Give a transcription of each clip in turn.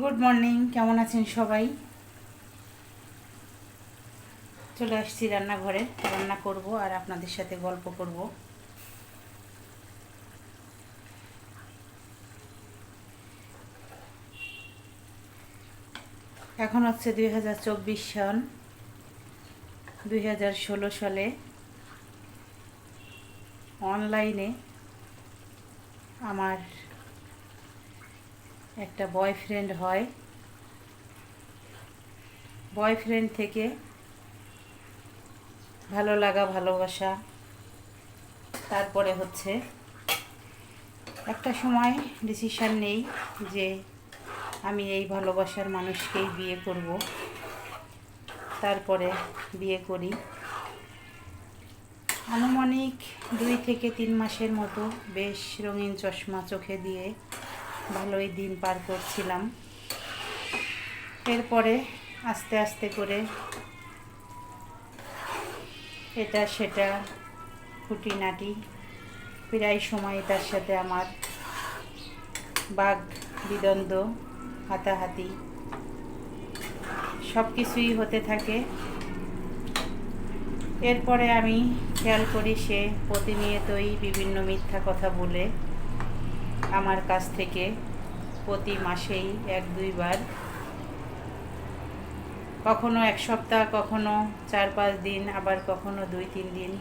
Good morning কেমন আছেন সবাই? চলে আসছি রান্নাঘরে, রান্না করব আর আপনাদের সাথে গল্প করব। এখন হচ্ছে দুই হাজার চব্বিশ সন, দুই হাজার ষোলো সালে অনলাইনে আমার একটা বয়ফ্রেন্ড হয়। বয়ফ্রেন্ড থেকে ভালো লাগা, ভালোবাসা। তারপরে হচ্ছে একটা সময় ডিসিশান নেই যে আমি এই ভালোবাসার মানুষকেই বিয়ে করব। তারপরে বিয়ে করি। আনুমানিক দুই থেকে তিন মাসের মতো বেশ রঙিন চশমা চোখে দিয়ে ভালোই দিন পার করছিলাম। এরপরে আস্তে আস্তে করে এটা সেটা খুঁটিনাটি, প্রায় সময় তার সাথে আমার বাঘ বিদ্বন্দ্ব হাতাহাতি সব কিছুই হতে থাকে। এরপরে আমি খেয়াল করি সে প্রতিনিয়তই বিভিন্ন মিথ্যা কথা বলে আমার কাছ থেকে প্রতি মাসেই এক দুইবার কখনো এক সপ্তাহ, কখনো চার, পাঁচ দিন, আবার কখনো দুই, তিন দিন।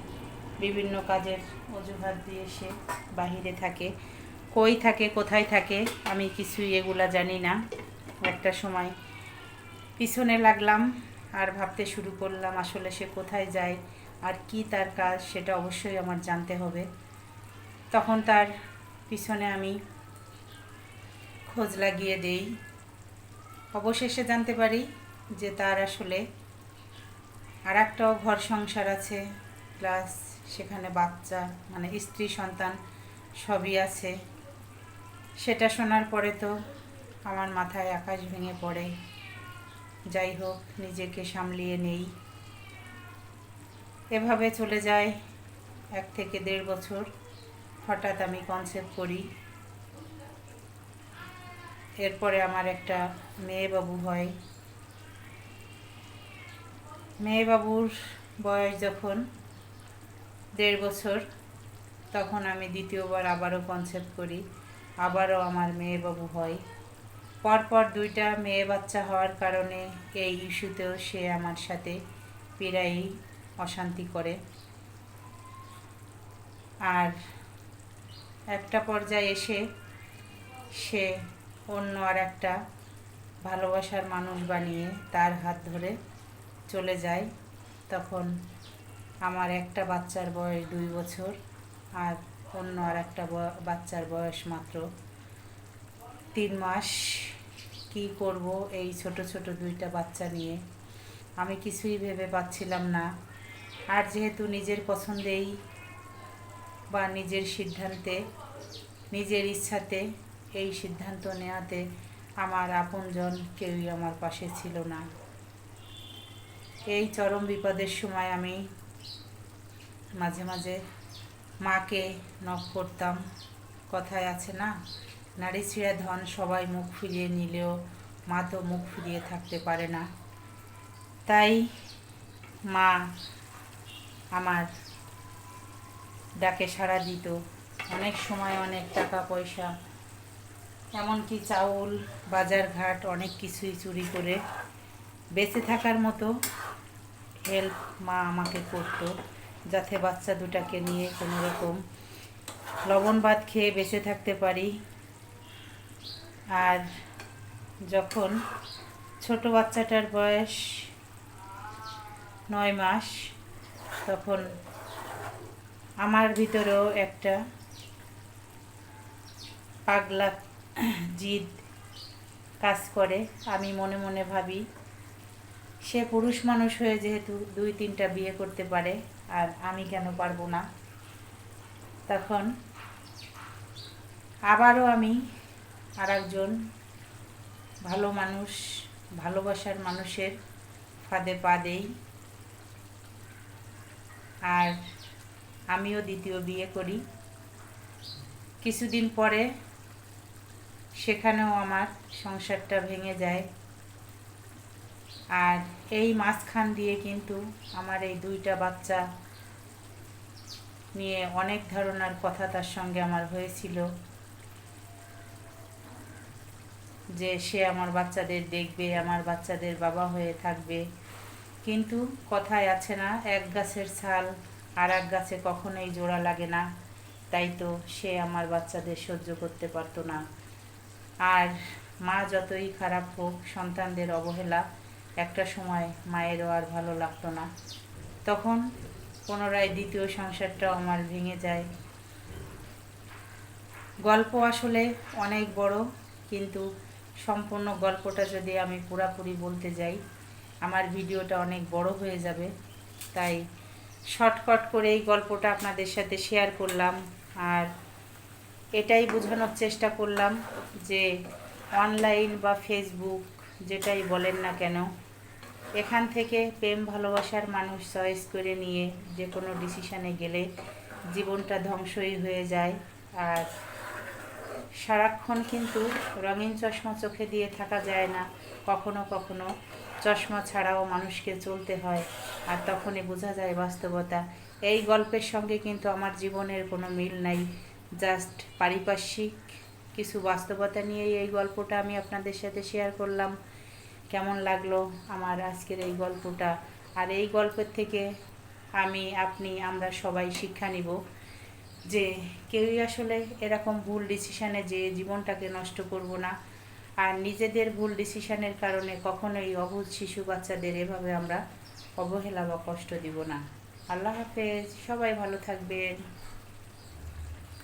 বিভিন্ন কাজের অজুহাত দিয়ে সে বাহিরে থাকে। কই থাকে, কোথায় থাকে, আমি কিছুই এগুলা জানি না। একটা সময় পিছনে লাগলাম আর ভাবতে শুরু করলাম আসলে সে কোথায় যায় আর কি তার কাজ সেটা অবশ্যই আমার জানতে হবে। তখন তার পিছনে আমি খোঁজ লাগিয়ে দেই। অবশেষে জানতে পারি যে তার আসলে আর একটাও ঘর সংসার আছে, প্লাস সেখানে বাচ্চা মানে স্ত্রী, সন্তান সবই আছে। সেটা শোনার পরে তো আমার মাথায় আকাশ ভেঙে পড়ে। যাই হোক, নিজেকে সামলিয়ে নেই। এভাবে চলে যায় এক থেকে দেড় বছর। হঠাৎ আমি কনসেপ্ট করি। এরপরে আমার একটা মেয়ে বাবু হয়। মেয়ে বাবুর বয়স যখন দেড় বছর, তখন আমি দ্বিতীয়বার আবারও কনসেপ্ট করি। আবারও আমার মেয়ে বাবু হয়। পরপর দুইটা মেয়ে বাচ্চা হওয়ার কারণে এই ইস্যুতেও সে আমার সাথে প্রায়ই অশান্তি করে। আর একটা পর্যায়ে এসে সে অন্য আর একটা ভালোবাসার মানুষ বানিয়ে তার হাত ধরে চলে যায়। তখন আমার একটা বাচ্চার বয়স দুই বছর আর অন্য আর একটা বাচ্চার বয়স মাত্র তিন মাস। কি করব? এই ছোট ছোট দুইটা বাচ্চা নিয়ে আমি কিছুই ভেবে পাচ্ছিলাম না। আর যেহেতু নিজের পছন্দেই বা নিজের সিদ্ধান্তে, নিজের ইচ্ছাতে এই সিদ্ধান্ত নেওয়াতে আমার আপনজন কেউই আমার পাশে ছিল না। এই চরম বিপদের সময় আমি মাঝে মাঝে মাকে নখ করতাম। কথায় আছে না, নারী ছিঁড়া ধন সবাই মুখ ফিরিয়ে নিলেও মা তো মুখ ফিরিয়ে থাকতে পারে না। তাই মা আমার ডাকে সাড়া দিত। অনেক সময় অনেক টাকা পয়সা, এমনকি চাউল বাজার ঘাট অনেক কিছুই চুরি করে বেঁচে থাকার মতো হেল্প মা আমাকে করতো, যাতে বাচ্চা দুটাকে নিয়ে কোনো রকম লবণ ভাত খেয়ে বেঁচে থাকতে পারি। আর যখন ছোট বাচ্চাটার বয়স নয় মাস, তখন আমার ভিতরেও একটা পাগলা জিদ কাজ করে। আমি মনে মনে ভাবি, সে পুরুষ মানুষ হয়ে যেহেতু দুই তিনটা বিয়ে করতে পারে, আর আমি কেন পারব না? তখন আবারও আমি আর একজন ভালো মানুষ, ভালোবাসার মানুষের ফাঁদে পা দেই। আর আমিও দ্বিতীয় বিয়ে করি। কিছুদিন পরে সেখানেও আমার সংসারটা ভেঙে যায়। আর এই মাঝখান দিয়ে কিন্তু আমার এই দুইটা বাচ্চা নিয়ে অনেক ধরনের কথা তার সঙ্গে আমার হয়েছিল। যে সে আমার বাচ্চাদের দেখবে, আমার বাচ্চাদের বাবা হয়ে থাকবে। কিন্তু কথায় আছে না, এক গাছের ছাল আর এক গাছে কখনোই জোড়া লাগে না। তাই তো সে আমার বাচ্চাদের সহ্য করতে পারতো না। আর মা যতই খারাপ হোক, সন্তানদের অবহেলা একটা সময় মায়েরও আর ভালো লাগতো না। তখন পুনরায় দ্বিতীয় সংসারটাও আমার ভেঙে যায়। গল্প আসলে অনেক বড়, কিন্তু সম্পূর্ণ গল্পটা যদি আমি পুরাপুরি বলতে যাই, আমার ভিডিওটা অনেক বড় হয়ে যাবে। তাই শর্টকাট করে এই গল্পটা আপনাদের সাথে শেয়ার করলাম। আর এটাই বোঝানোর চেষ্টা করলাম যে অনলাইন বা ফেসবুক যেটাই বলেন না কেন, এখান থেকে প্রেম, ভালোবাসার মানুষ চয়েস করে নিয়ে যে কোনো ডিসিশানে গেলে জীবনটা ধ্বংসই হয়ে যায়। আর সারাক্ষণ কিন্তু রঙিন চশমা চোখে দিয়ে থাকা যায় না, কখনো কখনো। চশমা ছাড়াও মানুষকে চলতে হয়, আর তখনই বোঝা যায় বাস্তবতা। এই গল্পের সঙ্গে কিন্তু আমার জীবনের কোনো মিল নাই। জাস্ট পারিপার্শ্বিক কিছু বাস্তবতা নিয়েই এই গল্পটা আমি আপনাদের সাথে শেয়ার করলাম। কেমন লাগল আমার আজকের এই গল্পটা? আর এই গল্পের থেকে আমি, আপনি, আমরা সবাই শিক্ষা নিব যে কেউই আসলে এরকম ভুল ডিসিশানে যে জীবনটাকে নষ্ট করব না। আর নিজেদের ভুল ডিসিশনের কারণে কখনোই অবুধ শিশু বাচ্চাদের এভাবে আমরা অবহেলা বা কষ্ট দিব না। আল্লাহ হাফেজ, সবাই ভালো থাকবেন।